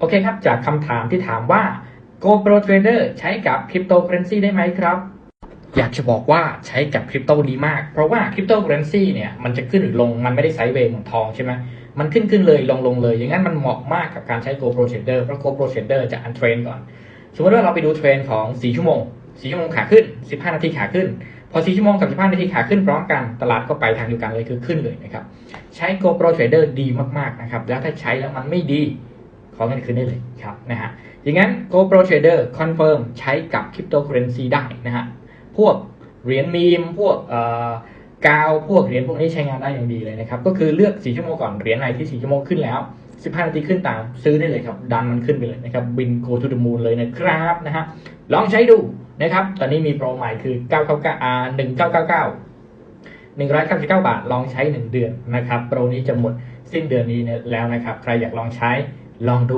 โอเคครับ จากคำถามที่ถามว่า GoPro Trader ใช้กับ Cryptocurrency ได้ไหมครับ อยากจะบอกว่าใช้กับคริปโตดีมาก เพราะว่าคริปโตเคอเรนซีเนี่ยมันจะขึ้นหรือลงมันไม่ได้ไซด์เวย์เหมือนทองใช่ไหมมันขึ้นขึ้นเลยลงลงเลย อย่างนั้นมันเหมาะมากกับการใช้ GoPro Trader เพราะ GoPro Trader จะอันเทรนก่อน สมมติว่าเราไปดูเทรนของ 4 ชั่วโมง 4 ชั่วโมงขาขึ้น 15 นาทีขาขึ้น พอ 4 ชั่วโมงกับ 15 นาทีขาขึ้นพร้อมกันตลาดก็ไปทางเดียวกันเลยคือขึ้นเลยนะครับ ใช้ GoPro Trader ดีมากๆนะครับ แล้วถ้าใช้แล้วมันไม่ดี อเงินคืนได้เลยครับนะฮะอย่างนั้น GoPro Trader Confirm ใช้กับ Cryptocurrency ได้นะฮะพวกเหรียญมีมพวกเอ่อกาวพวกเหรียญพวกนี้ใช้งานได้อย่างดีเลยนะครับ ก็คือเลือก4ชั่วโมงก่อนเหรียญไหนที่4ชั่วโมงขึ้นแล้ว 15 นาทีขึ้นตามซื้อได้เลยครับ ดันมันขึ้นไปเลยนะครับบิน go to the moon เลยนะครับนะฮะลองใช้ดูนะครับ ตอนนี้มีโปรใหม่คือ 999อ่า1999 199 บาท ลองใช้ 1 เดือนนะครับ โปรนี้จะหมด สิ้นเดือนนี้แล้วนะครับ ใครอยากลองใช้ลองดู